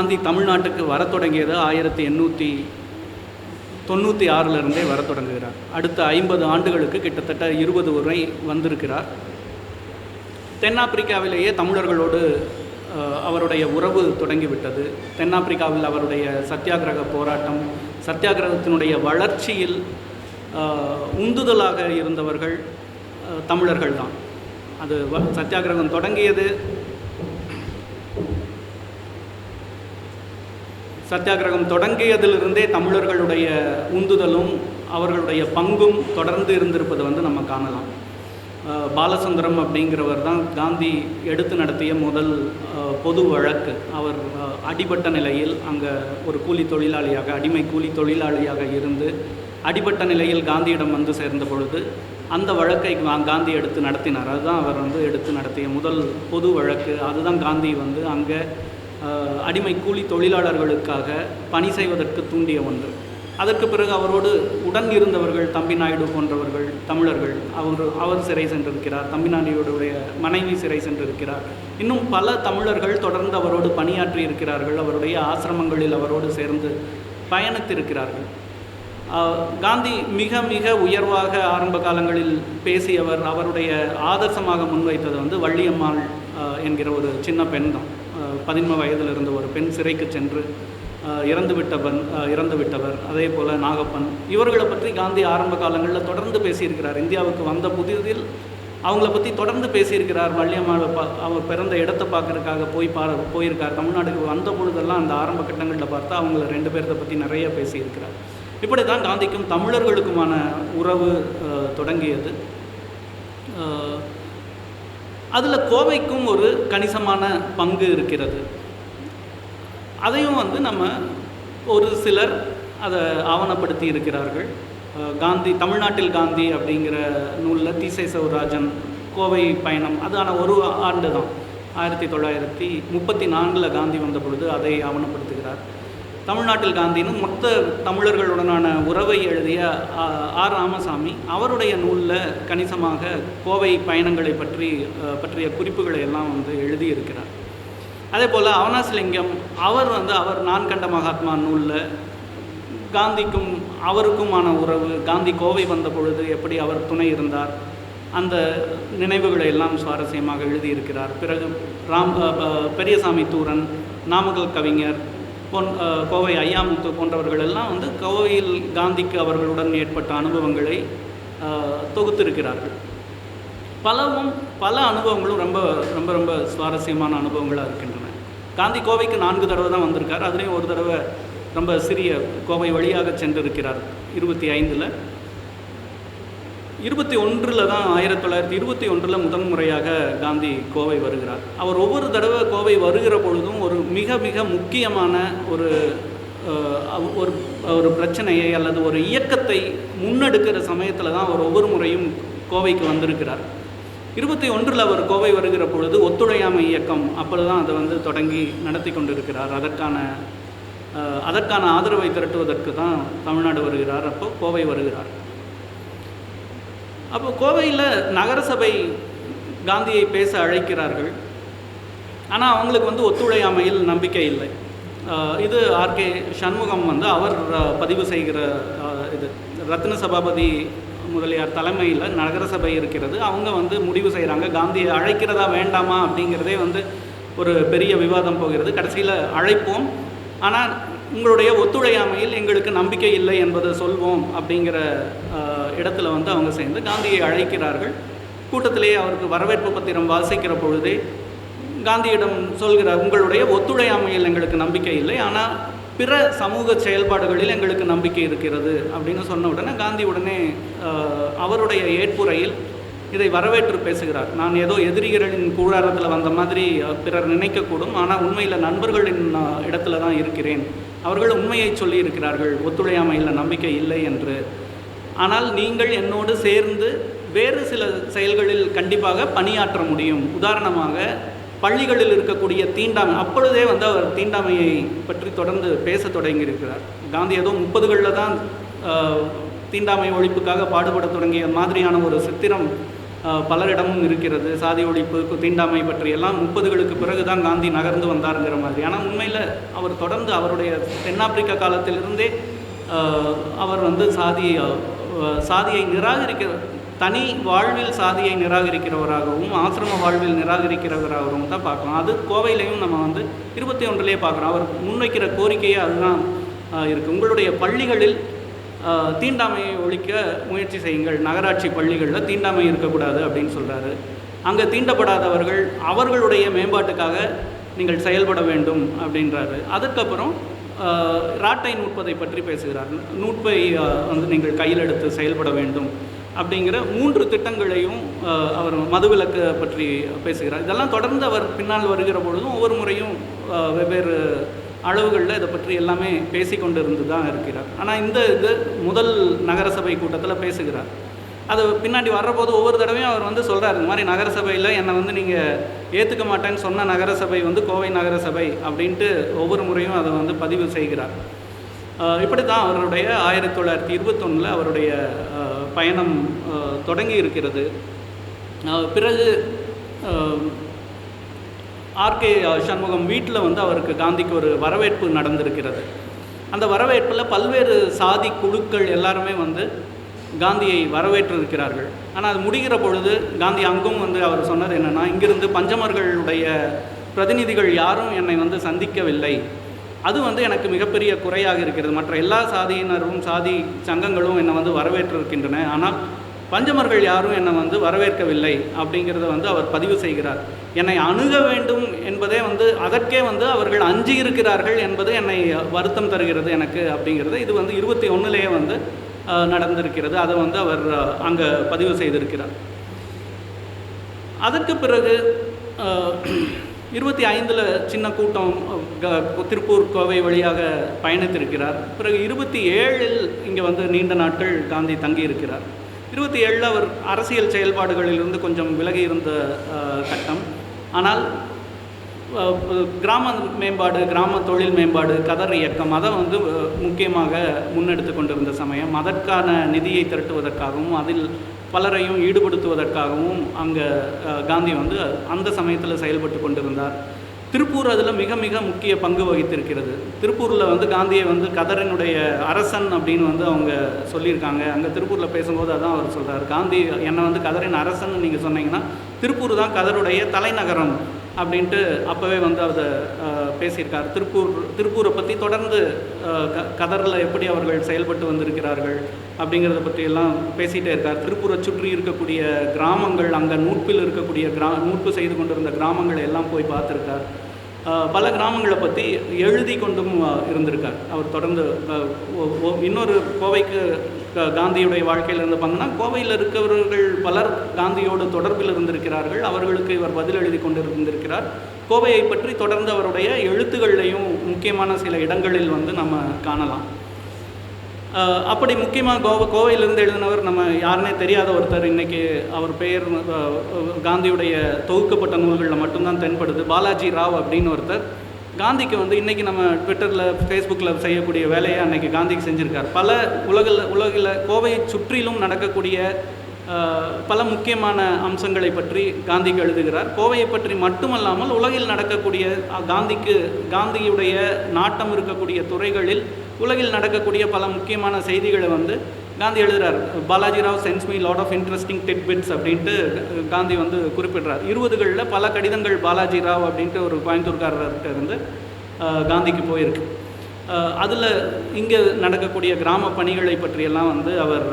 காந்தி தமிழ்நாட்டுக்கு வர தொடங்கியது ஆயிரத்தி எண்ணூற்றி தொண்ணூற்றி ஆறிலிருந்தே வர தொடங்குகிறார். அடுத்த ஐம்பது ஆண்டுகளுக்கு கிட்டத்தட்ட இருபது முறை வந்திருக்கிறார். தென்னாப்பிரிக்காவிலேயே தமிழர்களோடு அவருடைய உறவு தொடங்கிவிட்டது. தென்னாப்பிரிக்காவில் அவருடைய சத்தியாகிரக போராட்டம் சத்தியாகிரகத்தினுடைய வளர்ச்சியில் உந்துதலாக இருந்தவர்கள் தமிழர்கள்தான். தமிழர்கள் தான் அது வ- சத்தியாகிரகம் தொடங்கியது சத்தியாகிரகம் தொடங்கியதிலிருந்தே தமிழர்களுடைய உந்துதலும் அவர்களுடைய பங்கும் தொடர்ந்து இருந்திருப்பதை வந்து நம்ம காணலாம். பாலசுந்தரம் அப்படிங்கிறவர் தான் காந்தி எடுத்து நடத்திய முதல் பொது வழக்கு. அவர் அடிபட்ட நிலையில் அங்கே ஒரு கூலி தொழிலாளியாக அடிமை கூலி தொழிலாளியாக இருந்து அடிபட்ட நிலையில் காந்தியிடம் வந்து சேர்ந்த பொழுது அந்த வழக்கை கா- காந்தி எடுத்து நடத்தினார். அதுதான் அவர் வந்து எடுத்து நடத்திய முதல் பொது வழக்கு. அதுதான் காந்தி வந்து அங்கே அடிமை கூலி தொழிலாளர்களுக்காக பணி செய்வதற்கு தூண்டிய ஒன்று. அதற்கு பிறகு அவரோடு உடன் இருந்தவர்கள் தம்பி நாயுடு போன்றவர்கள் தமிழர்கள் அவர் அவர் சிறை சென்றிருக்கிறார் தம்பி நாயுடைய மனைவி சிறை சென்றிருக்கிறார். இன்னும் பல தமிழர்கள் தொடர்ந்து அவரோடு பணியாற்றி இருக்கிறார்கள் அவருடைய ஆசிரமங்களில் அவரோடு சேர்ந்து பயணித்திருக்கிறார்கள். காந்தி மிக மிக உயர்வாக ஆரம்ப காலங்களில் பேசியவர் அவருடைய ஆதர்சமாக முன்வைத்தது வந்து வள்ளியம்மாள் என்கிற ஒரு சின்ன பெண் தான் பதின்ம வயதில் இருந்த ஒரு பெண் சிறைக்கு சென்று இறந்துவிட்டவன் இறந்து விட்டவன் அதே போல் நாகப்பன். இவர்களை பற்றி காந்தி ஆரம்ப காலங்களில் தொடர்ந்து பேசியிருக்கிறார். இந்தியாவுக்கு வந்த புதிதில் அவங்கள பற்றி தொடர்ந்து பேசியிருக்கிறார் வள்ளியம்மாவை பா அவர் பிறந்த இடத்தை பார்க்கறதுக்காக போய் பா போயிருக்கார். தமிழ்நாடுக்கு வந்த பொழுதெல்லாம் அந்த ஆரம்ப கட்டங்களில் பார்த்தா அவங்கள ரெண்டு பேர்த்த பற்றி நிறைய பேசியிருக்கிறார். இப்படி தான் காந்திக்கும் தமிழர்களுக்குமான உறவு தொடங்கியது. அதில் கோவைக்கும் ஒரு கணிசமான பங்கு இருக்கிறது. அதையும் வந்து நம்ம ஒரு சிலர் அதை ஆவணப்படுத்தி இருக்கிறார்கள். காந்தி தமிழ்நாட்டில் காந்தி அப்படிங்கிற நூலில் தீசை சௌராஜன் கோவை பயணம் அதான ஒரு ஆண்டு தான் ஆயிரத்தி தொள்ளாயிரத்தி முப்பத்தி நான்கில் காந்தி வந்த பொழுது அதை ஆவணப்படுத்துகிறார். தமிழ்நாட்டில் காந்தினும் மொத்த தமிழர்களுடனான உறவை எழுதிய ஆ- ஆர். ராமசாமி அவருடைய நூலில் கணிசமாக கோவை பயணங்களை பற்றி பற்றிய குறிப்புகளை எல்லாம் வந்து எழுதியிருக்கிறார். அதே போல் அவனாசிலிங்கம் அவர் வந்து அவர் நான் கண்ட மகாத்மா நூலில் காந்திக்கும் அவருக்குமான உறவு காந்தி கோவை வந்த பொழுது எப்படி அவர் துணை இருந்தார் அந்த நினைவுகளை எல்லாம் சுவாரஸ்யமாக எழுதியிருக்கிறார். பிறகு ராம் பெரியசாமி தூரன் நாமக்கல் கவிஞர் பொன் கோவை ஐயாமுத்து போன்றவர்கள் எல்லாம் வந்து கோவையில் காந்திக்கு அவர்களுடன் ஏற்பட்ட அனுபவங்களை தொகுத்திருக்கிறார்கள். பலவும் பல அனுபவங்களும் ரொம்ப ரொம்ப ரொம்ப சுவாரஸ்யமான அனுபவங்களாக இருக்கின்றன. காந்தி கோவைக்கு நான்கு தடவை தான் வந்திருக்கார். அதுலேயும் ஒரு தடவை ரொம்ப சிறிய கோவை வழியாக சென்றிருக்கிறார் இருபத்தி ஐந்தில். இருபத்தி ஒன்றில் தான் ஆயிரத்தி தொள்ளாயிரத்தி இருபத்தி ஒன்றில் முதன் முறையாக காந்தி கோவை வருகிறார். அவர் ஒவ்வொரு தடவை கோவை வருகிற பொழுதும் ஒரு மிக மிக முக்கியமான ஒரு ஒரு ஒரு பிரச்சனையை அல்லது ஒரு இயக்கத்தை முன்னெடுக்கிற சமயத்தில் தான் அவர் ஒவ்வொரு முறையும் கோவைக்கு வந்திருக்கிறார். இருபத்தி ஒன்றில் அவர் கோவை வருகிற பொழுது ஒத்துழையாமை இயக்கம் அப்பொழுது தான் அதை வந்து தொடங்கி நடத்தி கொண்டிருக்கிறார். அதற்கான அதற்கான ஆதரவை திரட்டுவதற்கு தான் தமிழ்நாடு வருகிறார். அப்போ கோவை வருகிறார். அப்போ கோவையில் நகரசபை காந்தியை பேச அழைக்கிறார்கள். ஆனால் அவங்களுக்கு வந்து ஒத்துழையாமையில் நம்பிக்கை இல்லை. இது ஆர்கே சண்முகம் வந்து அவர் பதிவு செய்கிற இது ரத்ன சபாபதி முதலியார் தலைமையில் நகரசபை இருக்கிறது. அவங்க வந்து முடிவு செய்கிறாங்க காந்தியை அழைக்கிறதா வேண்டாமா அப்படிங்கிறதே வந்து ஒரு பெரிய விவாதம் போகிறது. கடைசியில் அழைப்போம். ஆனால் உங்களுடைய ஒத்துழையாமையில் எங்களுக்கு நம்பிக்கை இல்லை என்பதை சொல்வோம் அப்படிங்கிற இடத்துல வந்து அவங்க சேர்ந்து காந்தியை அழைக்கிறார்கள். கூட்டத்திலேயே அவருக்கு வரவேற்பு பத்திரம் வாசிக்கிற பொழுதே காந்தியிடம் சொல்கிறார் உங்களுடைய ஒத்துழையாமையில் எங்களுக்கு நம்பிக்கை இல்லை ஆனால் பிற சமூக செயல்பாடுகளில் எங்களுக்கு நம்பிக்கை இருக்கிறது அப்படின்னு சொன்ன உடனே காந்தி உடனே அவருடைய ஏற்புரையில் இதை வரவேற்று பேசுகிறார். நான் ஏதோ எதிரிகளின் கூடாரத்தில் வந்த மாதிரி பிறர் நினைக்கக்கூடும் ஆனால் உண்மையில் நண்பர்களின் இடத்துல தான் இருக்கிறேன். அவர்கள் உண்மையை சொல்லியிருக்கிறார்கள். ஒத்துழையாமையில் நம்பிக்கை இல்லை என்று. ஆனால் நீங்கள் என்னோடு சேர்ந்து வேறு சில செயல்களில் கண்டிப்பாக பணியாற்ற முடியும். உதாரணமாக பள்ளிகளில் இருக்கக்கூடிய தீண்டாமை அப்பொழுதே வந்து அவர் தீண்டாமையை பற்றி தொடர்ந்து பேச தொடங்கியிருக்கிறார். காந்தி ஏதோ முப்பதுகளில் தான் தீண்டாமை ஒழிப்புக்காக பாடுபட தொடங்கிய மாதிரியான ஒரு சித்திரம் பலரிடமும் இருக்கிறது. சாதி ஒழிப்பு தீண்டாமை பற்றியெல்லாம் முப்பதுகளுக்கு பிறகு தான் காந்தி நகர்ந்து வந்தாருங்கிற மாதிரி. ஆனால் உண்மையில் அவர் தொடர்ந்து அவருடைய தென்னாப்பிரிக்கா காலத்திலிருந்தே அவர் வந்து சாதி சாதியை நிராகரிக்க தனி வாழ்வில் சாதியை நிராகரிக்கிறவராகவும் ஆசிரம வாழ்வில் நிராகரிக்கிறவராகவும் தான் பார்க்கலாம். அது கோவையிலையும் நம்ம வந்து இருபத்தி ஒன்றிலே பார்க்குறோம். அவர் முன்வைக்கிற கோரிக்கையே அதுதான் இருக்குது உங்களுடைய பள்ளிகளில் தீண்டாமையை ஒழிக்க முயற்சி செய்யுங்கள். நகராட்சி பள்ளிகளில் தீண்டாமை இருக்கக்கூடாது அப்படின்னு சொல்கிறாரு அங்கே தீண்டப்படாதவர்கள் அவர்களுடைய மேம்பாட்டுக்காக நீங்கள் செயல்பட வேண்டும் அப்படின்றாரு. அதுக்கப்புறம் ராட்டை நூற்பதை பற்றி பேசுகிறார். நூற்பை வந்து நீங்கள் கையில் எடுத்து செயல்பட வேண்டும் அப்படிங்கிற மூன்று திட்டங்களையும் அவர் மதுவிலக்கு பற்றி பேசுகிறார். இதெல்லாம் தொடர்ந்து அவர் பின்னால் வருகிற பொழுதும் ஒவ்வொரு முறையும் வெவ்வேறு அளவுகளில் இதை பற்றி எல்லாமே பேசிக்கொண்டு இருந்து தான் இருக்கிறார். ஆனால் இந்த இது முதல் நகரசபை கூட்டத்தில் பேசுகிறார். அது பின்னாடி வர்றபோது ஒவ்வொரு தடவையும் அவர் வந்து சொல்கிறார் இந்த மாதிரி நகரசபையில் என்னை வந்து நீங்கள் ஏற்றுக்க மாட்டேன்னு சொன்ன நகரசபை வந்து கோவை நகரசபை அப்படின்ட்டு ஒவ்வொரு முறையும் அதை வந்து பதிவு செய்கிறார். இப்படி தான் அவருடைய ஆயிரத்தி தொள்ளாயிரத்தி இருபத்தொன்னில் அவருடைய பயணம் தொடங்கி இருக்கிறது. பிறகு ஆர்கே சண்முகம் வீட்டில் வந்து அவருக்கு காந்திக்கு ஒரு வரவேற்பு நடந்திருக்கிறது. அந்த வரவேற்பில் பல்வேறு சாதி குழுக்கள் எல்லாருமே வந்து காந்தியை வரவேற்றிருக்கிறார்கள். ஆனால் அது முடிகிற பொழுது காந்தி அங்கும் வந்து அவர் சொன்னது என்னென்னா இங்கிருந்து பஞ்சமர்களுடைய பிரதிநிதிகள் யாரும் என்னை வந்து சந்திக்கவில்லை. அது வந்து எனக்கு மிகப்பெரிய குறையாக இருக்கிறது. மற்ற எல்லா சாதியினரும் சாதி சங்கங்களும் என்னை வந்து வரவேற்றிருக்கின்றன. ஆனால் பஞ்சமர்கள் யாரும் என்னை வந்து வரவேற்கவில்லை. அப்படிங்கிறத வந்து அவர் பதிவு செய்கிறார். என்னை அணுக வேண்டும் என்பதே வந்து அதற்கே வந்து அவர்கள் அஞ்சி இருக்கிறார்கள் என்பது என்னை வருத்தம் தருகிறது எனக்கு அப்படிங்கிறது. இது வந்து இருபத்தி ஒன்றுலேயே வந்து நடந்திருக்கிறது. அதை வந்து அவர் அங்கே பதிவு செய்திருக்கிறார். அதற்கு பிறகு இருபத்தி ஐந்தில் சின்ன கூட்டம் க- திருப்பூர் கோவை வழியாக பயணித்திருக்கிறார். பிறகு இருபத்தி ஏழில் இங்கே வந்து நீண்ட நாட்கள் காந்தி தங்கி இருக்கிறார் இருபத்தி ஏழில் அவர் அரசியல் செயல்பாடுகளிலிருந்து கொஞ்சம் விலகி இருந்த கட்டம். ஆனால் கிராம மேம்பாடு கிராம தொழில் மேம்பாடு கதர் இயக்கம் அதை வந்து முக்கியமாக முன்னெடுத்து கொண்டிருந்த சமயம். அதற்கான நிதியை திரட்டுவதற்காகவும் அதில் பலரையும் ஈடுபடுத்துவதற்காகவும் அங்கே காந்தி வந்து அந்த சமயத்தில் செயல்பட்டு கொண்டிருந்தார். திருப்பூர் அதில் மிக மிக முக்கிய பங்கு வகித்திருக்கிறது. திருப்பூரில் வந்து காந்தியை வந்து கதரினுடைய அரசன் அப்படின்னு வந்து அவங்க சொல்லியிருக்காங்க. அங்கே திருப்பூரில் பேசும்போது அதான் அவர் சொல்கிறார் காந்தி என்னை வந்து கதரின் அரசன் நீங்கள் சொன்னீங்கன்னா திருப்பூர் தான் கதருடைய தலைநகரம் அப்படின்ட்டு அப்போவே வந்து அதை பேசியிருக்கார். திருப்பூர் திருப்பூரை பற்றி தொடர்ந்து க கதரில் எப்படி அவர்கள் செயல்பட்டு வந்திருக்கிறார்கள் அப்படிங்கிறத பற்றியெல்லாம் பேசிகிட்டே இருக்கார். திருப்பூரை சுற்றி இருக்கக்கூடிய கிராமங்கள் அங்கே நூற்பில் இருக்கக்கூடிய கிரா நூற்பு செய்து கொண்டிருந்த கிராமங்களை எல்லாம் போய் பார்த்துருக்கார். பல கிராமங்களை பற்றி எழுதி கொண்டும் இருந்திருக்கார். அவர் தொடர்ந்து இன்னொரு கோவைக்கு காந்தியுடைய வாழ்க்கையில் இருந்த பங்குனா கோவையில் இருக்கவர்கள் பலர் காந்தியோடு தொடர்பில் இருந்திருக்கிறார்கள். அவர்களுக்கு இவர் பதில் எழுதி கொண்டிருந்திருக்கிறார். கோவையை பற்றி தொடர்ந்து அவருடைய எழுத்துக்கள்லையும் முக்கியமான சில இடங்களில் வந்து நம்ம காணலாம். அஹ் அப்படி முக்கியமாக கோவ கோவையிலிருந்து எழுதினவர் நம்ம யாருனே தெரியாத ஒருத்தர். இன்னைக்கு அவர் பெயர் காந்தியுடைய தொகுக்கப்பட்ட நூல்களில் மட்டும்தான் தென்படுது. பாலாஜி ராவ் அப்படின்னு ஒருத்தர். காந்திக்கு வந்து இன்றைக்கி நம்ம ட்விட்டரில் ஃபேஸ்புக்கில் செய்யக்கூடிய வேலையை அன்னைக்கு காந்திக்கு செஞ்சுருக்கார். பல உலகில் உலகில் கோவையை சுற்றிலும் நடக்கக்கூடிய பல முக்கியமான அம்சங்களை பற்றி காந்திக்கு எழுதுகிறார். கோவையை பற்றி மட்டுமல்லாமல் உலகில் நடக்கக்கூடிய காந்திக்கு காந்தியுடைய நாட்டம் இருக்கக்கூடிய துறைகளில் உலகில் நடக்கக்கூடிய பல முக்கியமான செய்திகளை வந்து காந்தி எழுதுகிறார் Balaji Rao sends me lot of interesting tidbits அப்படின்ட்டு காந்தி வந்து குறிப்பிடுறார். இருபதுகளில் பல கடிதங்கள் பாலாஜி ராவ் அப்படின்ட்டு ஒரு கோயம்புத்தூர்காரர்கிட்ட இருந்து காந்திக்கு போயிருக்கு. அதில் இங்கே நடக்கக்கூடிய கிராம பணிகளை பற்றியெல்லாம் வந்து அவர்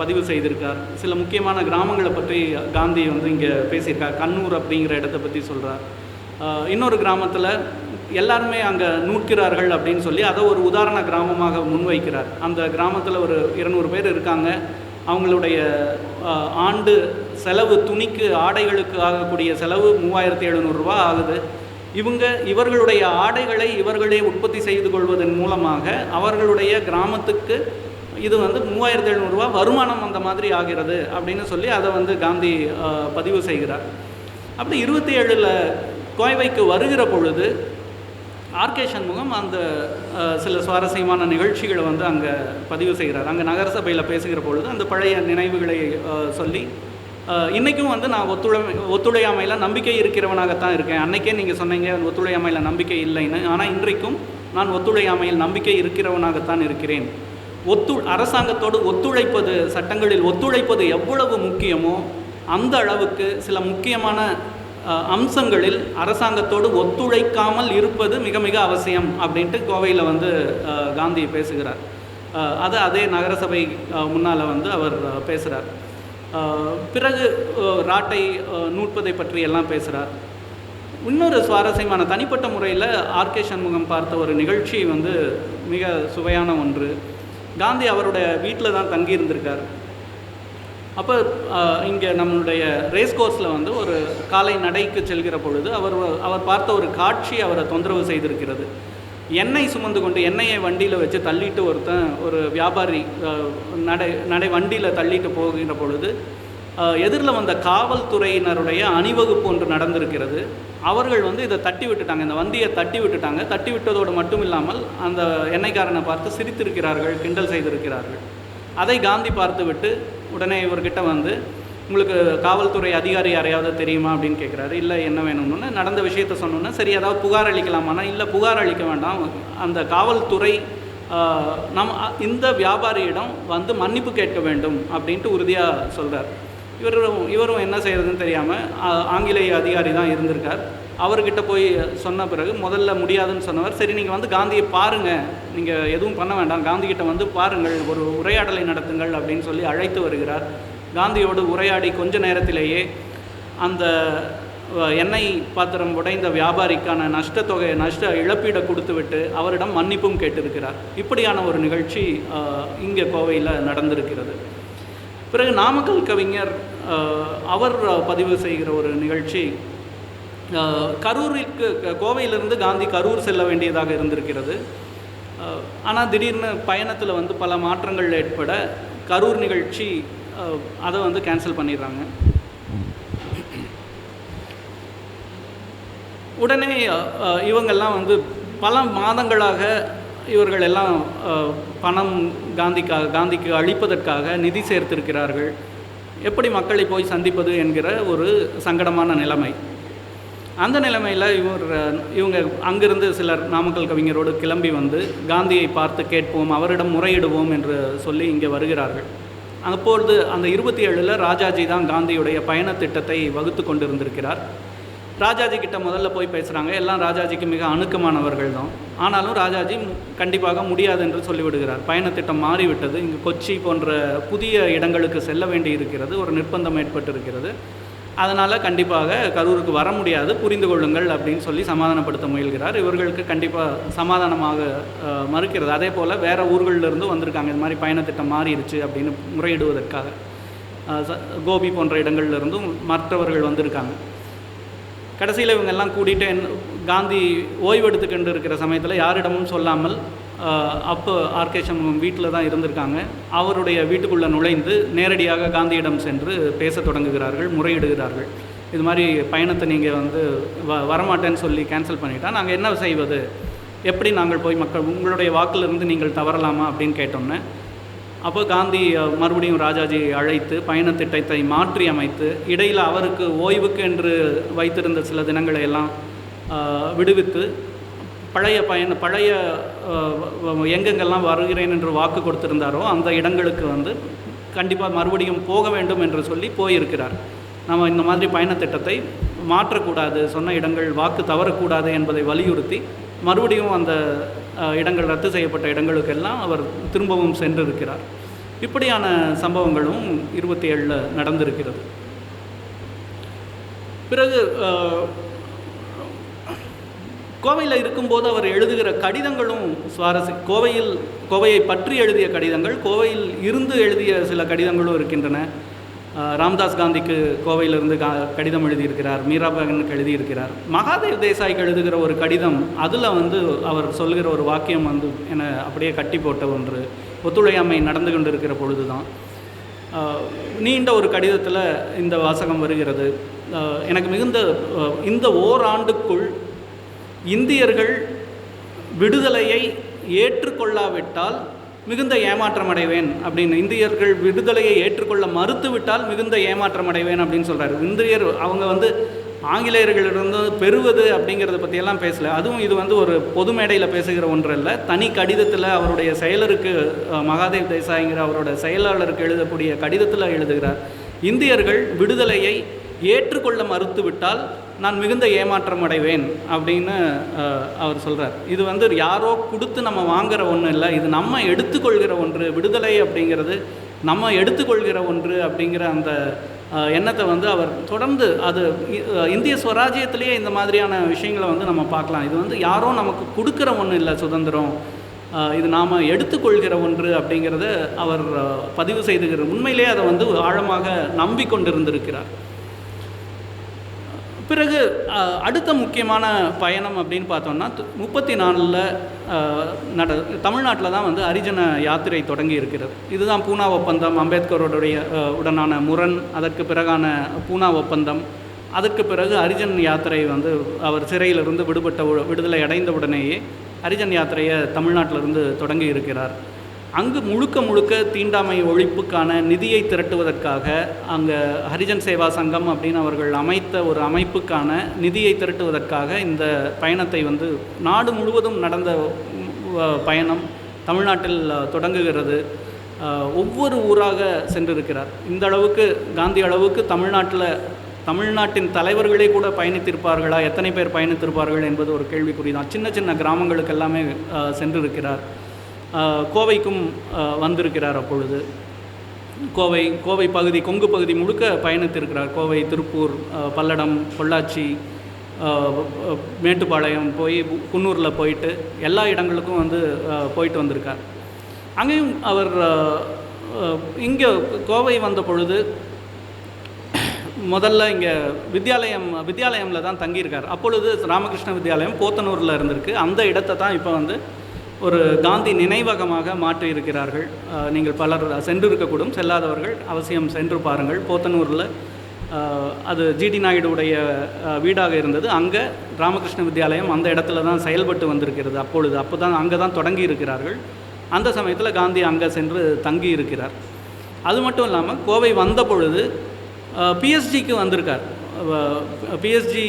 பதிவு செய்திருக்கார். சில முக்கியமான கிராமங்களை பற்றி காந்தி வந்து இங்கே பேசியிருக்கார். கண்ணூர் அப்படிங்கிற இடத்த பற்றி சொல்கிறார் இன்னொரு கிராமத்தில் எல்லாருமே அங்கே நூற்கிறார்கள் அப்படின்னு சொல்லி அதை ஒரு உதாரண கிராமமாக முன்வைக்கிறார். அந்த கிராமத்தில் ஒரு இருநூறு பேர் இருக்காங்க. அவங்களுடைய ஆண்டு செலவு துணிக்கு ஆடைகளுக்கு ஆகக்கூடிய செலவு மூவாயிரத்தி எழுநூறுரூவா ஆகுது. இவங்க இவர்களுடைய ஆடைகளை இவர்களே உற்பத்தி செய்து கொள்வதன் மூலமாக அவர்களுடைய கிராமத்துக்கு இது வந்து மூவாயிரத்தி எழுநூறுவா வருமானம் அந்த மாதிரி ஆகிறது அப்படின்னு சொல்லி அதை வந்து காந்தி பதிவு செய்கிறார். அப்படி இருபத்தி ஏழில் கோயவைக்கு வருகிற பொழுது ஆர்கே சண்முகம் அந்த சில சுவாரஸ்யமான நிகழ்ச்சிகளை வந்து அங்கே பதிவு செய்கிறார். அங்கே நகரசபையில் பேசுகிற பொழுது அந்த பழைய நினைவுகளை சொல்லி இன்றைக்கும் வந்து நான் ஒத்துழைமை ஒத்துழையாமையில் நம்பிக்கை இருக்கிறவனாகத்தான் இருக்கேன். அன்றைக்கே நீங்கள் சொன்னீங்க ஒத்துழையாமையில் நம்பிக்கை இல்லைன்னு. ஆனால் இன்றைக்கும் நான் ஒத்துழையாமையில் நம்பிக்கை இருக்கிறவனாகத்தான் இருக்கிறேன். ஒத்து அரசாங்கத்தோடு ஒத்துழைப்பது சட்டங்களில் ஒத்துழைப்பது எவ்வளவு முக்கியமோ அந்த அளவுக்கு சில முக்கியமான அம்சங்களில் அரசாங்கத்தோடு ஒத்துழைக்காமல் இருப்பது மிக மிக அவசியம் அப்படின்ட்டு கோவையில் வந்து காந்தி பேசுகிறார். அது அதே நகரசபை முன்னால் வந்து அவர் பேசுகிறார் பிறகு ராட்டை நூற்பதை பற்றி எல்லாம் பேசுகிறார் இன்னொரு சுவாரஸ்யமான தனிப்பட்ட முறையில் ஆர்கே சண்முகம் பார்த்த ஒரு நிகழ்ச்சி வந்து மிக சுவையான ஒன்று. காந்தி அவருடைய வீட்டில் தான் தங்கியிருந்திருக்கார். அப்போ இங்கே நம்மளுடைய ரேஸ் கோர்ஸில் வந்து ஒரு காலை நடைக்கு செல்கிற பொழுது அவர் அவர் பார்த்த ஒரு காட்சி அவரை தொந்தரவு செய்திருக்கிறது. எண்ணெய் சுமந்து கொண்டு எண்ணெயை வண்டியில் வச்சு தள்ளிட்டு ஒருத்தன் ஒரு வியாபாரி நடை நடை வண்டியில் தள்ளிட்டு போகிற பொழுது எதிரில் வந்த காவல்துறையினருடைய அணிவகுப்பு ஒன்று நடந்திருக்கிறது. அவர்கள் வந்து இதை தட்டி விட்டுட்டாங்க. இந்த வண்டியை தட்டி விட்டுட்டாங்க. தட்டி விட்டதோடு மட்டும் இல்லாமல் அந்த எண்ணெய்க்காரனை பார்த்து சிரித்திருக்கிறார்கள் கிண்டல் செய்திருக்கிறார்கள். அதை காந்தி பார்த்துவிட்டு உடனே இவர்கிட்ட வந்து உங்களுக்கு காவல்துறை அதிகாரி யாரையாவது தெரியுமா? அப்படின்னு கேட்குறாரு இல்லை என்ன வேணும்னு. நடந்த விஷயத்த சொன்னோன்னா சரி ஏதாவது புகார் அளிக்கலாமானா இல்லை புகார் அளிக்க வேண்டாம். அந்த காவல்துறை நம் அ- இந்த வியாபாரியிடம் வந்து மன்னிப்பு கேட்க வேண்டும் அப்படின்ட்டு உறுதியாக சொல்கிறார் இவரும் இவரும் என்ன செய்கிறதுன்னு தெரியாமல் ஆங்கிலேய அதிகாரி தான் இருந்திருக்கார். அவர்கிட்ட போய் சொன்ன பிறகு முதல்ல முடியாதுன்னு சொன்னவர் சரி நீங்கள் வந்து காந்தியை பாருங்கள் நீங்கள் எதுவும் பண்ண வேண்டாம். காந்திகிட்ட வந்து பாருங்கள். ஒரு உரையாடலை நடத்துங்கள் அப்படின்னு சொல்லி அழைத்து வருகிறார். காந்தியோடு உரையாடி கொஞ்ச நேரத்திலேயே அந்த எண்ணெய் பாத்திரம் உடைந்த வியாபாரிக்கான நஷ்டத்தொகை நஷ்ட இழப்பீடை கொடுத்துவிட்டு அவரிடம் மன்னிப்பும் கேட்டிருக்கிறார். இப்படியான ஒரு நிகழ்ச்சி இங்கே கோவையில் நடந்திருக்கிறது. பிறகு நாமக்கல் கவிஞர் அவர் பதிவு செய்கிற ஒரு நிகழ்ச்சி கரூருக்கு க- கோவையிலிருந்து காந்தி கரூர் செல்ல வேண்டியதாக இருந்திருக்கிறது. ஆனால் திடீர்னு பயணத்தில் வந்து பல மாற்றங்கள் ஏற்பட கரூர் நிகழ்ச்சி அதை வந்து கேன்சல் பண்ணிடுறாங்க. உடனே இவங்கெல்லாம் வந்து பல மாதங்களாக இவர்கள் எல்லாம் பணம் காந்திக்காக காந்திக்கு அளிப்பதற்காக நிதி சேர்த்திருக்கிறார்கள். எப்படி மக்களை போய் சந்திப்பது என்கிற ஒரு சங்கடமான நிலைமை. அந்த நிலைமையில் இவர் இவங்க அங்கிருந்து சிலர் நாமக்கல் கவிஞரோடு கிளம்பி வந்து காந்தியை பார்த்து கேட்போம் அவரிடம் முறையிடுவோம் என்று சொல்லி இங்கே வருகிறார்கள். அப்பொழுது அந்த இருபத்தி ஏழில் ராஜாஜி தான் காந்தியுடைய பயண திட்டத்தை வகுத்து கொண்டிருந்திருக்கிறார். ராஜாஜி கிட்ட முதல்ல போய் பேசுகிறாங்க எல்லாம் ராஜாஜிக்கு மிக அணுக்கமானவர்கள் தான். ஆனாலும் ராஜாஜி கண்டிப்பாக முடியாது என்று சொல்லிவிடுகிறார். பயணத்திட்டம் மாறிவிட்டது. இங்கு கொச்சி போன்ற புதிய இடங்களுக்கு செல்ல வேண்டி இருக்கிறது ஒரு நிர்பந்தம் ஏற்பட்டிருக்கிறது. அதனால் கண்டிப்பாக கரூருக்கு வர முடியாது புரிந்து கொள்ளுங்கள் அப்படின்னு சொல்லி சமாதானப்படுத்த முயல்கிறார். இவர்களுக்கு கண்டிப்பாக சமாதானமாக மறுக்கிறது. அதே போல் வேறு ஊர்களிலிருந்து வந்திருக்காங்க. இந்த மாதிரி பயணத்திட்டம் மாறிடுச்சு அப்படின்னு முறையிடுவதற்காக. ச- கோபி போன்ற இடங்கள்ல இருந்தும் மற்றவர்கள் வந்திருக்காங்க. கடைசியில் இவங்கெல்லாம் கூட்டிகிட்டு என் காந்தி ஓய்வெடுத்துக்கொண்டு இருக்கிற சமயத்தில் யாரிடமும் சொல்லாமல் அப்போ ஆர்கே சண்முகம் வீட்டில் தான் இருந்திருக்காங்க. அவருடைய வீட்டுக்குள்ளே நுழைந்து நேரடியாக காந்தியிடம் சென்று பேசத் தொடங்குகிறார்கள் முறையிடுகிறார்கள். இது மாதிரி பயணத்தை நீங்கள் வந்து வ வரமாட்டேன்னு சொல்லி கேன்சல் பண்ணிட்டா நாங்கள் என்ன செய்வது? எப்படி நாங்கள் போய் மக்கள் உங்களுடைய வாக்கிலிருந்து நீங்கள் தவறலாமா அப்படின்னு கேட்டோன்னே அப்போ காந்தி மறுபடியும் ராஜாஜி அழைத்து பயண திட்டத்தை மாற்றி அமைத்து இடையில் அவருக்கு ஓய்வுக்கு என்று வைத்திருந்த சில தினங்களை எல்லாம் விடுவித்து பழைய பயன் பழைய எங்கெங்கெல்லாம் வருகிறேன் என்று வாக்கு கொடுத்திருந்தாரோ அந்த இடங்களுக்கு வந்து கண்டிப்பாக மறுபடியும் போக வேண்டும் என்று சொல்லி போயிருக்கிறார். நம்ம இந்த மாதிரி பயணத்திட்டத்தை மாற்றக்கூடாது சொன்ன இடங்கள் வாக்கு தவறக்கூடாது என்பதை வலியுறுத்தி மறுபடியும் அந்த இடங்கள் ரத்து செய்யப்பட்ட இடங்களுக்கெல்லாம் அவர் திரும்பவும் சென்றிருக்கிறார். இப்படியான சம்பவங்களும் இருபத்தி ஏழில் நடந்திருக்கிறது. பிறகு கோவையில் இருக்கும்போது அவர் எழுதுகிற கடிதங்களும் சுவாரஸ்ய கோவையில் கோவையை பற்றி எழுதிய கடிதங்கள் கோவையில் இருந்து எழுதிய சில கடிதங்களும் இருக்கின்றன. ராம்தாஸ் காந்திக்கு கோவையிலிருந்து கா கடிதம் எழுதியிருக்கிறார் மீராபகனுக்கு எழுதியிருக்கிறார். மகாதேவ் தேசாய்க்கு எழுதுகிற ஒரு கடிதம் அதில் வந்து அவர் சொல்கிற ஒரு வாக்கியம் வந்து என அப்படியே கட்டி போட்ட ஒன்று ஒத்துழையாமை நடந்து கொண்டிருக்கிற பொழுது தான் நீண்ட ஒரு கடிதத்தில் இந்த வாசகம் வருகிறது. எனக்கு மிகுந்த இந்த ஓராண்டுக்குள் இந்தியர்கள் விடுதலையை ஏற்றுக்கொள்ளாவிட்டால் மிகுந்த ஏமாற்றம் அடைவேன் அப்படின்னு இந்தியர்கள் விடுதலையை ஏற்றுக்கொள்ள மறுத்துவிட்டால் மிகுந்த ஏமாற்றம் அடைவேன் அப்படின்னு சொல்கிறாரு இந்தியர் அவங்க வந்து ஆங்கிலேயர்களிடம் பெறுவது அப்படிங்கிறத பற்றியெல்லாம் பேசலை. அதுவும் இது வந்து ஒரு பொது மேடையில் பேசுகிற ஒன்று இல்லை தனி கடிதத்தில் அவருடைய செயலருக்கு மகாதேவ் தேசாய்ங்கிற அவரோட செயலாளருக்கு எழுதக்கூடிய கடிதத்தில் எழுதுகிறார். இந்தியர்கள் விடுதலையை ஏற்றுக்கொள்ள மறுத்துவிட்டால் நான் மிகுந்த ஏமாற்றம் அடைவேன் அப்படின்னு அவர் சொல்கிறார் இது வந்து யாரோ கொடுத்து நம்ம வாங்குகிற ஒன்று இல்லை. இது நம்ம எடுத்துக்கொள்கிற ஒன்று. விடுதலை அப்படிங்கிறது நம்ம எடுத்துக்கொள்கிற ஒன்று அப்படிங்கிற அந்த எண்ணத்தை வந்து அவர் தொடர்ந்து அது இந்திய ஸ்வராஜ்யத்திலேயே இந்த மாதிரியான விஷயங்களை வந்து நம்ம பார்க்கலாம். இது வந்து யாரோ நமக்கு கொடுக்குற ஒன்று இல்லை சுதந்திரம். இது நாம் எடுத்துக்கொள்கிற ஒன்று அப்படிங்கிறத அவர் பதிவு செய்துகிற உண்மையிலே அதை வந்து ஆழமாக நம்பிக்கொண்டிருந்திருக்கிறார். பிறகு அடுத்த முக்கியமான பயணம் அப்படின்னு பார்த்தோம்னா முப்பத்தி நாலில் நட தமிழ்நாட்டில் தான் வந்து ஹரிஜன யாத்திரை தொடங்கி இருக்கிறது. இதுதான் பூனா ஒப்பந்தம் அம்பேத்கரோடைய உடனான முரண் அதற்கு பிறகான பூனா ஒப்பந்தம். அதற்கு பிறகு ஹரிஜன் யாத்திரை வந்து அவர் சிறையிலிருந்து விடுபட்ட உ- விடுதலை அடைந்த உடனேயே ஹரிஜன் யாத்திரையை தமிழ்நாட்டிலிருந்து தொடங்கி இருக்கிறார். அங்கு முழுக்க முழுக்க தீண்டாமை ஒழிப்புக்கான நிதியை திரட்டுவதற்காக அங்கே ஹரிஜன் சேவா சங்கம் அப்படின்னு அவர்கள் அமைத்த ஒரு அமைப்புக்கான நிதியை திரட்டுவதற்காக இந்த பயணத்தை வந்து நாடு முழுவதும் நடந்த பயணம் தமிழ்நாட்டில் தொடங்குகிறது. ஒவ்வொரு ஊராக சென்றிருக்கிறார். இந்த அளவுக்கு காந்தி அளவுக்கு தமிழ்நாட்டில் தமிழ்நாட்டின் தலைவர்களே கூட பயணித்திருப்பார்களா? எத்தனை பேர் பயணித்திருப்பார்கள் என்பது ஒரு கேள்விக்குறி தான் சின்ன சின்ன கிராமங்களுக்கு எல்லாமே சென்றிருக்கிறார். கோவைக்கும் வந்திருக்கிறார் அப்பொழுது. கோவை கோவை பகுதி கொங்கு பகுதி முழுக்க பயணித்திருக்கிறார். கோவை திருப்பூர் பல்லடம் பொள்ளாச்சி மேட்டுப்பாளையம் போய் குன்னூரில் போயிட்டு எல்லா இடங்களுக்கும் வந்து போயிட்டு வந்திருக்கார். அங்கேயும் அவர் இங்கே கோவை வந்த பொழுது முதல்ல இங்கே வித்யாலயம் வித்யாலயமில் தான் தங்கியிருக்கார். அப்பொழுது ராமகிருஷ்ண வித்யாலயம் போத்தனூரில் இருந்திருக்கு. அந்த இடத்தை தான் இப்போ வந்து ஒரு காந்தி நினைவகமாக மாற்றி இருக்கிறார்கள் நீங்கள் பலர் சென்றிருக்கக்கூடும். செல்லாதவர்கள் அவசியம் சென்று பாருங்கள். போத்தனூரில் அது ஜிடி நாயுடுவுடைய வீடாக இருந்தது. அங்கே ராமகிருஷ்ண வித்யாலயம் அந்த இடத்துல தான் செயல்பட்டு வந்திருக்கிறது. அப்பொழுது அப்போ தான் அங்கே தான் தொடங்கி இருக்கிறார்கள் அந்த சமயத்தில் காந்தி அங்கே சென்று தங்கி இருக்கிறார் அது மட்டும் இல்லாமல் கோவை வந்த பொழுது பிஎஸ்ஜிக்கு வந்திருக்கார். பிஎஸ்ஜி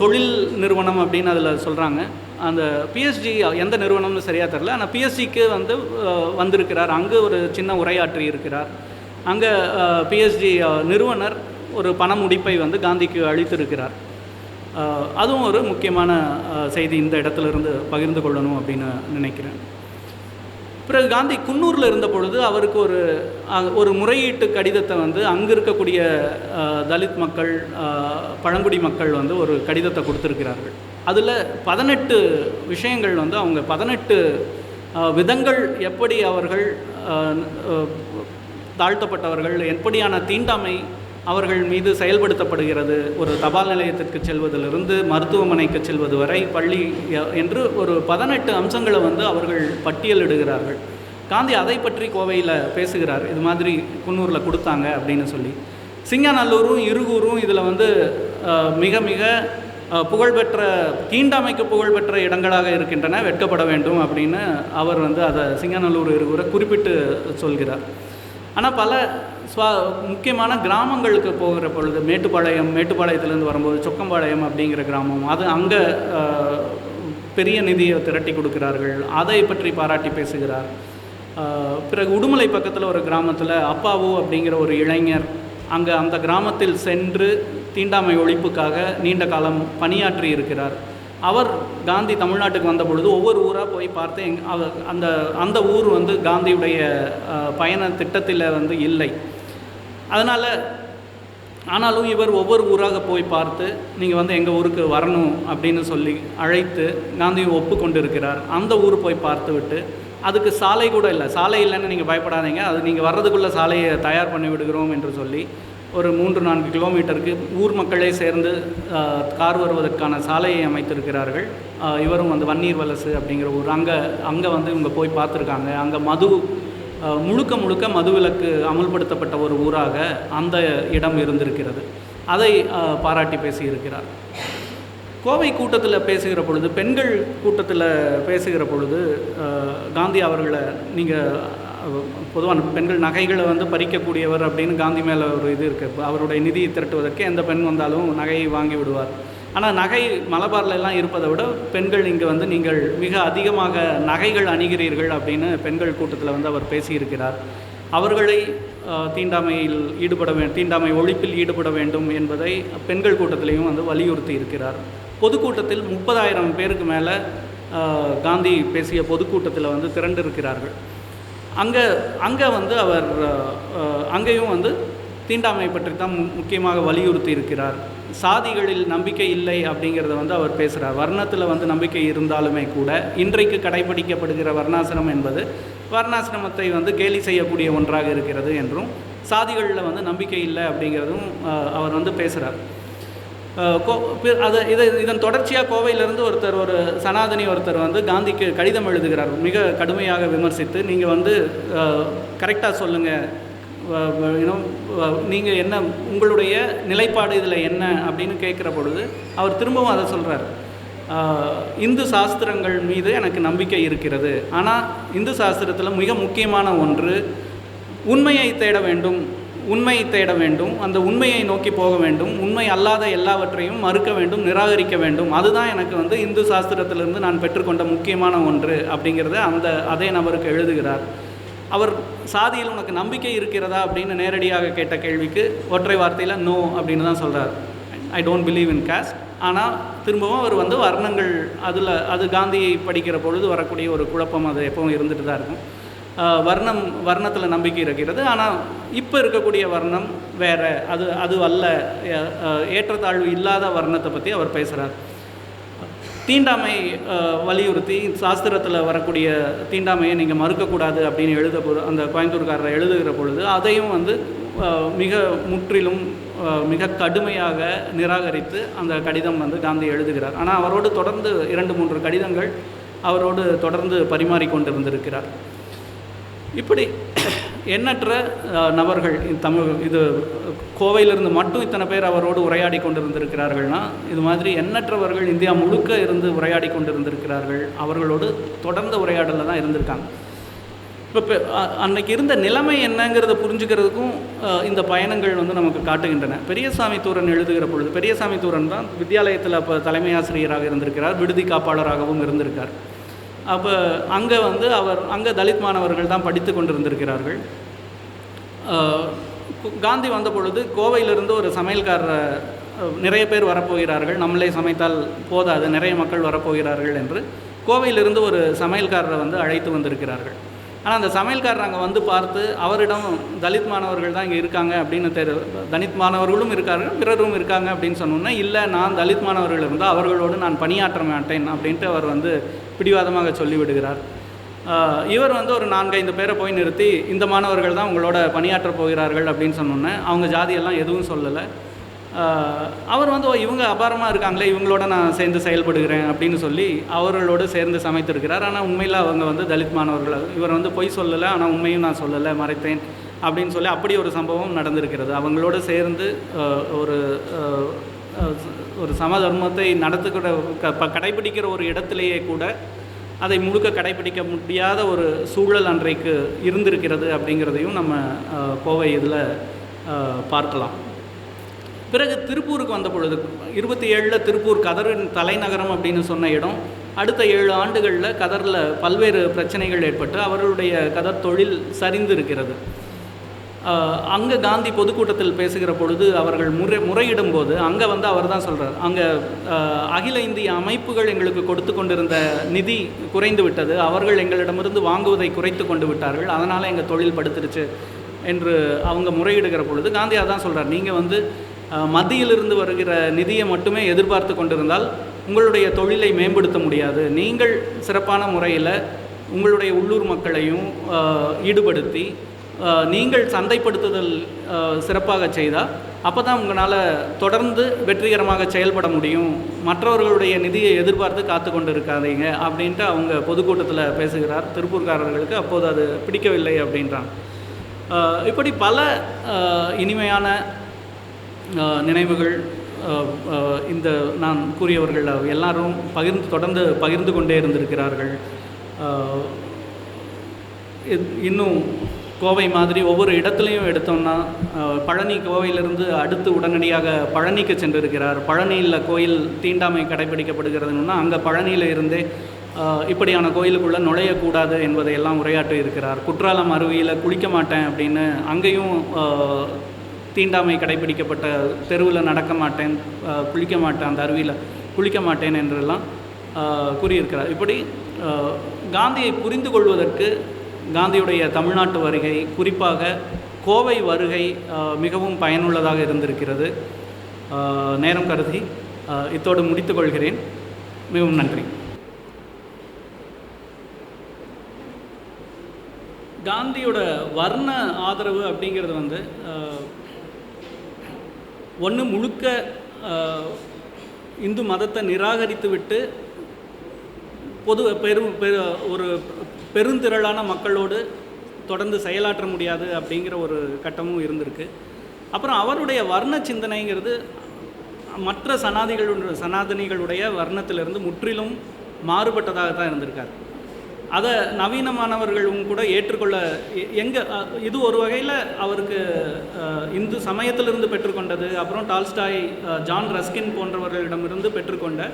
தொழில் நிறுவனம் அப்படின்னு அதில் சொல்கிறாங்க அந்த பிஎஸ்டி எந்த நிறுவனம்னு சரியாக தெரில ஆனால் பிஎஸ்டிக்கு வந்து வந்திருக்கிறார். அங்கே ஒரு சின்ன உரையாற்றி இருக்கிறார். அங்கே பிஎஸ்டி நிறுவனர் ஒரு பண முடிப்பை வந்து காந்திக்கு அளித்திருக்கிறார். அதுவும் ஒரு முக்கியமான செய்தி இந்த இடத்துல இருந்து பகிர்ந்து கொள்ளணும் அப்படின்னு நினைக்கிறேன். பிறகு காந்தி குன்னூரில் இருந்த பொழுது அவருக்கு ஒரு ஒரு முறையீட்டு கடிதத்தை வந்து அங்கே இருக்கக்கூடிய தலித் மக்கள் பழங்குடி மக்கள் வந்து ஒரு கடிதத்தை கொடுத்துருக்கிறார்கள். அதில் பதினெட்டு விஷயங்கள் வந்து அவங்க பதினெட்டு விதங்கள் எப்படி அவர்கள் தாழ்த்தப்பட்டவர்கள் எப்படியான தீண்டாமை அவர்கள் மீது செயல்படுத்தப்படுகிறது ஒரு தபால் நிலையத்திற்கு செல்வதிலிருந்து மருத்துவமனைக்கு செல்வது வரை பள்ளி என்று ஒரு பதினெட்டு அம்சங்களை வந்து அவர்கள் பட்டியலிடுகிறார்கள். காந்தி அதை பற்றி கோவையில் பேசுகிறார். இது மாதிரி குன்னூரில் கொடுத்தாங்க அப்படின்னு சொல்லி. சிங்கநல்லூரும் இருகூரும் இதில் வந்து மிக மிக புகழ்பெற்ற தீண்டாமைக்கு புகழ்பெற்ற இடங்களாக இருக்கின்றன வெட்கப்பட வேண்டும் அப்படின்னு அவர் வந்து அதை சிங்கநல்லூர் இருக்கிற குறிப்பிட்டு சொல்கிறார். ஆனால் பல ஸ்வா முக்கியமான கிராமங்களுக்கு போகிற பொழுது மேட்டுப்பாளையம் மேட்டுப்பாளையத்துலேருந்து வரும்போது சொக்கம்பாளையம் அப்படிங்கிற கிராமம் அது அங்கே பெரிய நிதியை திரட்டி கொடுக்கிறார்கள். அதை பற்றி பாராட்டி பேசுகிறார். பிறகு உடுமலை பக்கத்தில் ஒரு கிராமத்தில் அப்பாவு அப்படிங்கிற ஒரு இளைஞர் அங்கே அந்த கிராமத்தில் சென்று தீண்டாமை ஒழிப்புக்காக நீண்ட காலம் பணியாற்றி இருக்கிறார். அவர் காந்தி தமிழ்நாட்டுக்கு வந்த பொழுது ஒவ்வொரு ஊராக போய் பார்த்து எங் அவ- அந்த அந்த ஊர் வந்து காந்தியுடைய பயண திட்டத்தில் வந்து இல்லை. அதனால் ஆனாலும் இவர் ஒவ்வொரு ஊராக போய் பார்த்து நீங்கள் வந்து எங்கள் ஊருக்கு வரணும் அப்படின்னு சொல்லி அழைத்து காந்தியை ஒப்புக்கொண்டிருக்கிறார். அந்த ஊர் போய் பார்த்து விட்டு அதுக்கு சாலை கூட இல்லை. சாலை இல்லைன்னு நீங்கள் பயப்படாதீங்க. அது நீங்கள் வர்றதுக்குள்ளே சாலையை தயார் பண்ணி விடுகிறோம் என்று சொல்லி ஒரு மூன்று நான்கு கிலோமீட்டருக்கு ஊர் மக்களே சேர்ந்து கார் வருவதற்கான சாலையை அமைத்திருக்கிறார்கள். இவரும் வந்து வன்னீர் வலசு அப்படிங்கிற ஊர். அங்கே அங்கே வந்து இவங்க போய் பார்த்துருக்காங்க. அங்கே மது முழுக்க முழுக்க மதுவிலக்கு அமுல்படுத்தப்பட்ட ஒரு ஊராக அந்த இடம் இருந்திருக்கிறது. அதை பாராட்டி பேசியிருக்கிறார். கோவை கூட்டத்தில் பேசுகிற பொழுது பெண்கள் கூட்டத்தில் பேசுகிற பொழுது காந்தி அவர்களை நீங்கள் பொதுவான பெண்கள் நகைகளை வந்து பறிக்கக்கூடியவர் அப்படின்னு காந்தி மேலே ஒரு இது இருக்குது அவருடைய நிதியை திரட்டுவதற்கு எந்த பெண் வந்தாலும் நகையை வாங்கி விடுவார். ஆனால் நகை மலபாரில் எல்லாம் இருப்பதை விட பெண்கள் இங்கே வந்து நீங்கள் மிக அதிகமாக நகைகள் அணிகிறீர்கள் அப்படின்னு பெண்கள் கூட்டத்தில் வந்து அவர் பேசியிருக்கிறார். அவர்களை தீண்டாமையில் ஈடுபட வே தீண்டாமை ஒழிப்பில் ஈடுபட வேண்டும் என்பதை பெண்கள் கூட்டத்திலையும் வந்து வலியுறுத்தி இருக்கிறார். பொதுக்கூட்டத்தில் முப்பதாயிரம் பேருக்கு மேலே காந்தி பேசிய பொதுக்கூட்டத்தில் வந்து திரண்டிருக்கிறார்கள். அங்கே அங்கே வந்து அவர் அங்கேயும் வந்து தீண்டாமை பற்றி தான் முக்கியமாக வலியுறுத்தி இருக்கிறார். சாதிகளில் நம்பிக்கை இல்லை அப்படிங்கிறத வந்து அவர் பேசுகிறார் வர்ணத்தில் வந்து நம்பிக்கை இருந்தாலுமே கூட இன்றைக்கு கடைபிடிக்கப்படுகிற வர்ணாசிரமம் என்பது வர்ணாசிரமத்தை வந்து கேலி செய்யக்கூடிய ஒன்றாக இருக்கிறது என்றும் சாதிகளில் வந்து நம்பிக்கை இல்லை அப்படிங்கிறதும் அவர் வந்து பேசுகிறார் அது இதை இதன் தொடர்ச்சியாக கோவையிலேருந்து ஒருத்தர் ஒரு சனாதனி ஒருத்தர் வந்து காந்திக்கு கடிதம் எழுதுகிறார். மிக கடுமையாக விமர்சித்து நீங்கள் வந்து கரெக்டாக சொல்லுங்கள் இன்னும் நீங்கள் என்ன உங்களுடைய நிலைப்பாடு இதில் என்ன? அப்படின்னு கேட்குற பொழுது அவர் திரும்பவும் அதை சொல்கிறார் இந்து சாஸ்திரங்கள் மீது எனக்கு நம்பிக்கை இருக்கிறது. ஆனால் இந்து சாஸ்திரத்தில் மிக முக்கியமான ஒன்று உண்மையை தேட வேண்டும். உண்மையை தேட வேண்டும் அந்த உண்மையை நோக்கி போக வேண்டும் உண்மை அல்லாத எல்லாவற்றையும் மறுக்க வேண்டும் நிராகரிக்க வேண்டும். அதுதான் எனக்கு வந்து இந்து சாஸ்திரத்திலிருந்து நான் பெற்றுக்கொண்ட முக்கியமான ஒன்று அப்படிங்கிறத அந்த அதே நபருக்கு எழுதுகிறார். அவர் சாதியில் உனக்கு நம்பிக்கை இருக்கிறதா அப்படின்னு நேரடியாக கேட்ட கேள்விக்கு ஒற்றை வார்த்தையில் நோ அப்படின்னு தான் சொல்கிறார் I don't believe in caste ஆனால் திரும்பவும் அவர் வந்து வர்ணங்கள் அதில் அது காந்தியை படிக்கிற பொழுது வரக்கூடிய ஒரு குழப்பம் அது எப்பவும் இருந்துட்டு தான் இருக்கும். வர்ணம் வர்ணத்தில் நம்பிக்கை இருக்கிறது. ஆனால் இப்போ இருக்கக்கூடிய வர்ணம் வேற. அது அது அல்ல. ஏற்றத்தாழ்வு இல்லாத வர்ணத்தை பற்றி அவர் பேசுகிறார் தீண்டாமை வலியுறுத்தி சாஸ்திரத்தில் வரக்கூடிய தீண்டாமையை நீங்கள் மறுக்கக்கூடாது அப்படின்னு எழுத அந்த கோயம்புத்தூர்காரரை எழுதுகிற பொழுது அதையும் வந்து மிக முற்றிலும் மிக கடுமையாக நிராகரித்து அந்த கடிதம் வந்து காந்தி எழுதுகிறார். ஆனால் அவரோடு தொடர்ந்து இரண்டு மூன்று கடிதங்கள் அவரோடு தொடர்ந்து பரிமாறிக்கொண்டிருந்திருக்கிறார். இப்படி எண்ணற்ற நபர்கள் தமிழ் இது கோவையிலிருந்து மட்டும் இத்தனை பேர் அவரோடு உரையாடி கொண்டிருந்திருக்கிறார்கள்னா இது மாதிரி எண்ணற்றவர்கள் இந்தியா முழுக்க இருந்து உரையாடி கொண்டிருந்திருக்கிறார்கள். அவர்களோடு தொடர்ந்த உரையாடலில் தான் இருந்திருக்காங்க. இப்போ அன்னைக்கு இருந்த நிலைமை என்னங்கிறத புரிஞ்சுக்கிறதுக்கும் இந்த பயணங்கள் வந்து நமக்கு காட்டுகின்றன. பெரியசாமி தூரன் எழுதுகிற பொழுது பெரியசாமி தூரன் தான் வித்யாலயத்தில் அப்போ தலைமை ஆசிரியராக இருந்திருக்கிறார் விடுதி காப்பாளராகவும் இருந்திருக்கார். அப்போ அங்கே வந்து அவர் அங்கே தலித் மாணவர்கள் தான் படித்து கொண்டிருந்திருக்கிறார்கள். காந்தி வந்த பொழுது கோவையிலிருந்து ஒரு சமையல்காரரை நிறைய பேர் வரப்போகிறார்கள். நம்மளே சமைத்தால் போதாது நிறைய மக்கள் வரப்போகிறார்கள் என்று கோவையிலிருந்து ஒரு சமையல்காரரை வந்து அழைத்து வந்திருக்கிறார்கள். ஆனால் அந்த சமையல்காரர் அங்கே வந்து பார்த்து அவரிடம் தலித் மாணவர்கள் தான் இங்கே இருக்காங்க அப்படின்னு தெரு தலித் மாணவர்களும் இருக்கார்கள் பிறரும் இருக்காங்க அப்படின்னு சொன்னோன்னே இல்லை நான் தலித் மாணவர்கள் இருந்தால் அவர்களோடு நான் பணியாற்ற மாட்டேன் அப்படின்ட்டு அவர் வந்து பிடிவாதமாக சொல்லிவிடுகிறார். இவர் வந்து ஒரு நான்கைந்து பேரை போய் நிறுத்தி இந்த மாணவர்கள் தான் உங்களோட பணியாற்ற போகிறார்கள் அப்படின்னு சொன்னோன்னே அவங்க ஜாதியெல்லாம் எதுவும் சொல்லலை. அவர் வந்து "ஓ, இவங்க அபாரமாக இருக்காங்களே இவங்களோட நான் சேர்ந்து செயல்படுகிறேன் அப்படின்னு சொல்லி அவர்களோடு சேர்ந்து சமைத்திருக்கிறார். ஆனால் உண்மையில் அவங்க வந்து தலித் மாணவர்கள். இவர் வந்து பொய் சொல்லலை ஆனால் உண்மையும் நான் சொல்லலை மறைத்தேன் அப்படின்னு சொல்லி அப்படி ஒரு சம்பவம் நடந்திருக்கிறது. அவங்களோட சேர்ந்து ஒரு ஒரு சமதர்மத்தை நடத்துக்கிற க- ப- கடைபிடிக்கிற ஒரு இடத்திலேயே கூட அதை முழுக்க கடைபிடிக்க முடியாத ஒரு சூழல் அன்றைக்கு இருந்திருக்கிறது அப்படிங்கிறதையும் நம்ம கோவை இதில் பார்க்கலாம். பிறகு திருப்பூருக்கு வந்த பொழுது இருபத்தி ஏழில் திருப்பூர் கதரின் தலைநகரம் அப்படின்னு சொன்ன இடம் அடுத்த ஏழு ஆண்டுகளில் கதரில் பல்வேறு பிரச்சனைகள் ஏற்பட்டு அவர்களுடைய கதர் தொழில் சரிந்து இருக்கிறது. அங்கே காந்தி பொதுக்கூட்டத்தில் பேசுகிற பொழுது அவர்கள் முறை முறையிடும் போது அங்கே வந்து அவர் தான் சொல்கிறார் அங்கே அகில இந்திய அமைப்புகள் எங்களுக்கு கொடுத்து கொண்டிருந்த நிதி குறைந்து விட்டது. அவர்கள் எங்களிடமிருந்து வாங்குவதை குறைத்து கொண்டு விட்டார்கள். அதனால் எங்கள் தொழில் படுத்துருச்சு என்று அவங்க முறையிடுகிற பொழுது காந்தி அதான் சொல்கிறார் நீங்கள் வந்து மத்தியிலிருந்து வருகிற நிதியை மட்டுமே எதிர்பார்த்து கொண்டிருந்தால் உங்களுடைய தொழிலை மேம்படுத்த முடியாது. நீங்கள் சிறப்பான முறையில் உங்களுடைய உள்ளூர் மக்களையும் ஈடுபடுத்தி நீங்கள் சந்தைப்படுத்துதல் சிறப்பாக செய்தால் அப்போ தான் உங்களால் தொடர்ந்து வெற்றிகரமாக செயல்பட முடியும். மற்றவர்களுடைய நிதியை எதிர்பார்த்து காத்து கொண்டு இருக்காதீங்க அப்படின்ட்டு அவங்க பொதுக்கூட்டத்தில் பேசுகிறார். திருப்பூர்காரர்களுக்கு அப்போது அது பிடிக்கவில்லை அப்படின்றாங்க இப்படி பல இனிமையான நினைவுகள் இந்த நான் கூறியவர்கள் எல்லாரும் பகிர்ந்து தொடர்ந்து பகிர்ந்து கொண்டே இருந்திருக்கிறார்கள். இன்னும் கோவை மாதிரி ஒவ்வொரு இடத்துலையும் எடுத்தோம்னா பழனி கோவையிலிருந்து அடுத்து உடனடியாக பழனிக்கு சென்றிருக்கிறார். பழனியில் கோயில் தீண்டாமை கடைபிடிக்கப்படுகிறதுன்னா அங்கே பழனியில் இருந்தே இப்படியான கோயிலுக்குள்ளே நுழையக்கூடாது என்பதை எல்லாம் உரையாற்றி இருக்கிறார். குற்றாலம் அருவியில் குளிக்க மாட்டேன் அப்படின்னு அங்கேயும் தீண்டாமை கடைபிடிக்கப்பட்ட தெருவில் நடக்க மாட்டேன் குளிக்க மாட்டேன் அந்த அருவியில் குளிக்க மாட்டேன் என்றெல்லாம் கூறியிருக்கிறார். இப்படி காந்தியை புரிந்து கொள்வதற்கு காந்தியுடைய தமிழ்நாட்டு வருகை குறிப்பாக கோவை வருகை மிகவும் பயனுள்ளதாக இருந்திருக்கிறது. நேரம் கருதி இத்தோடு முடித்துக்கொள்கிறேன் மிகவும் நன்றி. காந்தியோட வர்ண ஆதரவு அப்படிங்கிறது வந்து ஒன்று முழுக்க இந்து மதத்தை நிராகரித்து விட்டு பொது பெரும் பெரு ஒரு பெருந்திரளான மக்களோடு தொடர்ந்து செயலாற்ற முடியாது அப்படிங்கிற ஒரு கட்டமும் இருந்திருக்கு. அப்புறம் அவருடைய வர்ண சிந்தனைங்கிறது மற்ற சனாதிகளுடைய சனாதனிகளுடைய வர்ணத்திலிருந்து முற்றிலும் மாறுபட்டதாக தான் இருந்திருக்கார். அதை நவீனமானவர்களும் கூட ஏற்றுக்கொள்ள எ- இது ஒரு வகையில் அவருக்கு இந்து சமயத்திலிருந்து பெற்றுக்கொண்டது அப்புறம் டால்ஸ்டாய் ஜான் ரஸ்கின் போன்றவர்களிடமிருந்து பெற்றுக்கொண்ட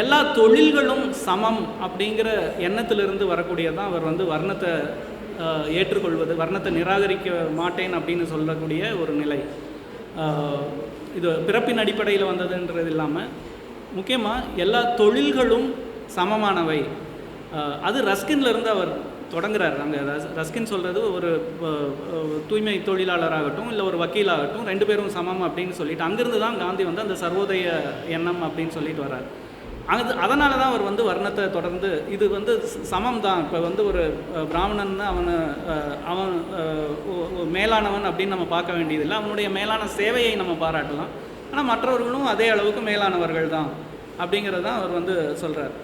எல்லா தொழில்களும் சமம் அப்படிங்கிற எண்ணத்திலிருந்து வரக்கூடியதான் அவர் வந்து வர்ணத்தை ஏற்றுக்கொள்வது வர்ணத்தை நிராகரிக்க மாட்டேன் அப்படின்னு சொல்லக்கூடிய ஒரு நிலை. இது பிறப்பின் அடிப்படையில் வந்ததுன்றது இல்லாமல் முக்கியமாக எல்லா தொழில்களும் சமமானவை. அது ரஸ்கின்ல இருந்து அவர் தொடங்குறார். அங்கே ரஸ்கின் சொல்கிறது ஒரு தூய்மை தொழிலாளராகட்டும் இல்லை ஒரு வக்கீலாகட்டும் ரெண்டு பேரும் சமம் அப்படின்னு சொல்லிட்டு அங்கேருந்து தான் காந்தி வந்து அந்த சர்வோதய எண்ணம் அப்படின்னு சொல்லிட்டு வர்றார். அது அதனால தான் அவர் வந்து வர்ணத்தை தொடர்ந்து இது வந்து சமம் தான் இப்போ வந்து ஒரு பிராமணன் அவனை அவன் மேலானவன் அப்படின்னு நம்ம பார்க்க வேண்டியதில்லை. அவனுடைய மேலான சேவையை நம்ம பாராட்டலாம். ஆனால் மற்றவர்களும் அதே அளவுக்கு மேலானவர்கள் தான் அப்படிங்கிறது தான் அவர் வந்து சொல்கிறார்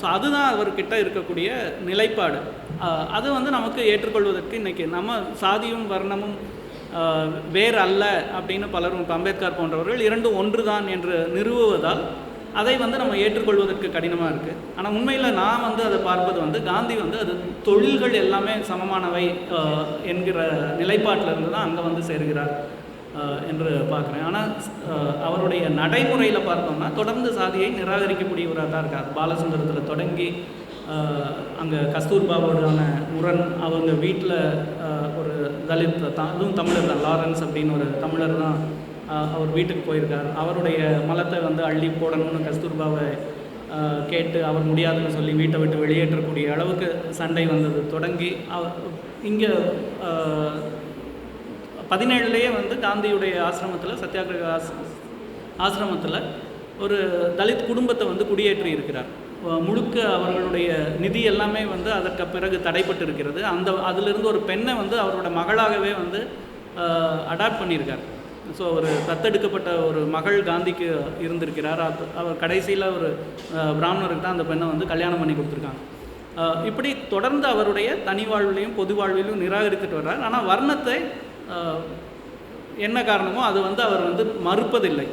ஸோ அதுதான் அவர்கிட்ட இருக்கக்கூடிய நிலைப்பாடு. அது வந்து நமக்கு ஏற்றுக்கொள்வதற்கு இன்றைக்கி நம்ம சாதியும் வர்ணமும் வேறு அல்ல அப்படின்னு பலரும் அம்பேத்கர் போன்றவர்கள் இரண்டும் ஒன்றுதான் என்று நிறுவுவதால் அதை வந்து நம்ம ஏற்றுக்கொள்வதற்கு கடினமாக இருக்குது ஆனால் உண்மையில் நான் வந்து அதை பார்ப்பது வந்து காந்தி வந்து அது தொழில்கள் எல்லாமே சமமானவை என்கிற நிலைப்பாட்டில் இருந்து தான் அங்கே வந்து சேருகிறார் என்று பார்க்குறேன். ஆனால் அவருடைய நடைமுறையில் பார்த்தோம்னா தொடர்ந்து சாதியை நிராகரிக்கக்கூடியவராக தான் இருக்கார். பாலசுந்தரத்தில் தொடங்கி அங்கே கஸ்தூர்பாவோடான முரண் அவங்க வீட்டில் ஒரு தலித் தான் அதுவும் தமிழர் தான் லாரன்ஸ் அப்படின்னு ஒரு தமிழர் தான் அவர் வீட்டுக்கு போயிருக்கார். அவருடைய மலத்தை வந்து அள்ளி போடணும்னு கஸ்தூர்பாவை கேட்டு அவர் முடியாதுன்னு சொல்லி வீட்டை விட்டு வெளியேற்றக்கூடிய அளவுக்கு சண்டை வந்தது. தொடங்கி இங்கே பதினேழுலேயே வந்து காந்தியுடைய ஆசிரமத்தில் சத்தியாகிரக ஆஸ் ஆசிரமத்தில் ஒரு தலித் குடும்பத்தை வந்து குடியேற்றி இருக்கிறார். முழுக்க அவர்களுடைய நிதி எல்லாமே வந்து அதற்கு பிறகு தடைப்பட்டு இருக்கிறது அந்த அதிலிருந்து ஒரு பெண்ணை வந்து அவரோட மகளாகவே வந்து அடாப்ட் பண்ணியிருக்கார். ஸோ ஒரு தத்தெடுக்கப்பட்ட ஒரு மகள் காந்திக்கு இருந்திருக்கிறார். அது அவர் கடைசியில் ஒரு பிராமணருக்கு தான் அந்த பெண்ணை வந்து கல்யாணம் பண்ணி கொடுத்துருக்காங்க. இப்படி தொடர்ந்து அவருடைய தனி வாழ்விலையும் பொது வாழ்விலையும் நிராகரித்துட்டு வர்றார். ஆனால் வர்ணத்தை என்ன காரணமோ அது வந்து அவர் வந்து மறுப்பதில்லை.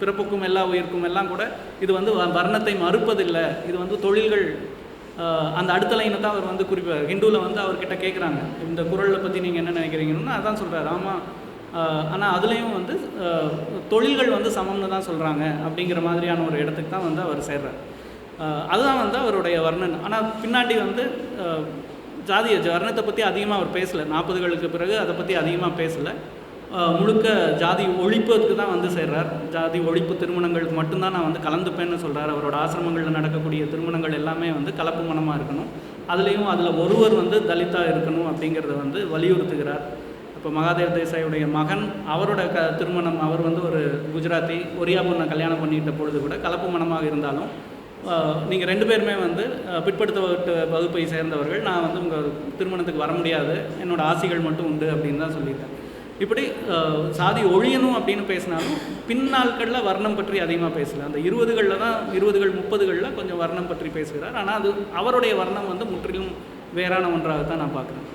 பிறப்புக்கும் எல்லா உயிருக்கும் எல்லாம் கூட இது வந்து வ- வர்ணத்தை மறுப்பதில்லை. இது வந்து தொழில்கள் அந்த அடுத்த லைனை தான் அவர் வந்து குறிப்பார். ஹிந்துவில் வந்து அவர்கிட்ட கேட்குறாங்க இந்த குரலை பற்றி நீங்கள் என்ன நினைக்கிறீங்கன்னா அதான் சொல்கிறார் ஆமாம் ஆனால் அதுலேயும் வந்து தொழில்கள் வந்து சமம்னு தான் சொல்கிறாங்க அப்படிங்கிற மாதிரியான ஒரு இடத்துக்கு தான் வந்து அவர் சேர்றார். அதுதான் வந்து அவருடைய வர்ணன். ஆனால் பின்னாடி வந்து ஜாதிய வர்ணத்தை பற்றி அதிகமாக அவர் பேசலை. நாற்பதுகளுக்கு பிறகு அதை பற்றி அதிகமாக பேசலை. முழுக்க ஜாதி ஒழிப்புக்கு தான் வந்து சேர்றார். ஜாதி ஒழிப்பு திருமணங்களுக்கு மட்டும்தான் நான் வந்து கலந்துப்பேன்னு சொல்கிறார் அவரோட ஆசிரமங்களில் நடக்கக்கூடிய திருமணங்கள் எல்லாமே வந்து கலப்பு மனமாக இருக்கணும். அதுலேயும் அதில் ஒருவர் வந்து தலித்தாக இருக்கணும் அப்படிங்கிறத வந்து வலியுறுத்துகிறார். இப்போ மகாதேவ் தேசாயுடைய மகன் அவரோட க திருமணம் அவர் வந்து ஒரு குஜராத்தி ஒரியா பொண்ணை கல்யாணம் பண்ணிட்ட பொழுது கூட கலப்பு மனமாக இருந்தாலும் நீங்கள் ரெண்டு பேருமே வந்து பிற்படுத்தப்பட்ட வகுப்பை சேர்ந்தவர்கள். நான் வந்து உங்கள் திருமணத்துக்கு வர முடியாது. என்னோட ஆசைகள் மட்டும் உண்டு அப்படின்னு தான் சொல்லியிருக்கேன் இப்படி சாதி ஒழியணும் அப்படின்னு பேசினாலும் பின்னாட்களில் வர்ணம் பற்றி அதிகமாக பேசல. அந்த இருபதுகளில் தான் இருபதுகள் முப்பதுகளில் கொஞ்சம் வர்ணம் பற்றி பேசுகிறார். ஆனால் அது அவருடைய வர்ணம் வந்து முற்றிலும் வேறான ஒன்றாக தான் நான் பார்க்குறேன்.